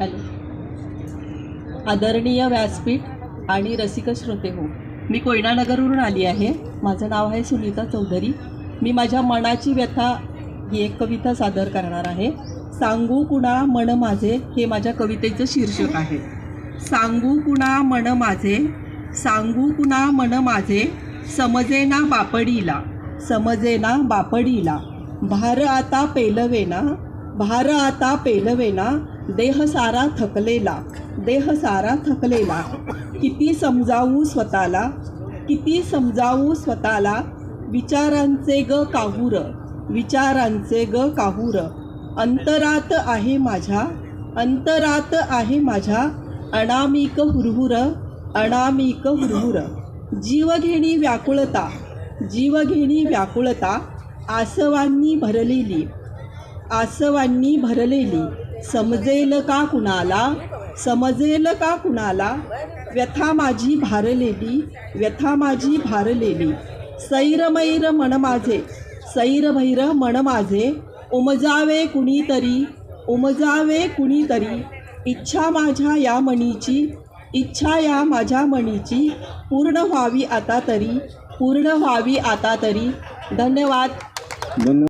Hello. आदरणीय व्यासपीठ आणि रसिक श्रोते हो मी कोयनानगरवरून आली आहे. माझं नाव आहे सुनीता चौधरी. मी माझ्या मनाची व्यथा ही एक कविता सादर करणार आहे. सांगू कुणा मन माझे हे माझ्या कवितेचं शीर्षक आहे. सांगू कुणा मन माझे सांगू कुणा मन माझे समजेना बापडीला समजेना बापडीला. भार आता पेलवेना भार आता पेलवेना देह सारा थकलेला देह सारा थकलेला. किती समजावू स्वतःला किती समजावू स्वतःला विचारांचे ग काहूर विचारांचे ग काहूर. अंतरात आहे माझ्या अंतरात आहे माझ्या अनामिक हुरहुर अनामिक हुरहुर. जीवघेणी व्याकुळता जीवघेणी व्याकुळता आसवांनी भरलेली. आसवांनी भरलेली. समजेल का कुणाला? समजेल का कुणाला? व्यथा माझी भारलेली व्यथा माझी भारलेली. सैरमैर मन माझे सैरभैर मन माझे. उमजावे कुणीतरी उमजावे कुणीतरी. इच्छा माझ्या या मणीची इच्छा या माझ्या मणीची. पूर्ण व्हावी आता तरी पूर्ण व्हावी आता तरी. धन्यवाद. धन्यवाद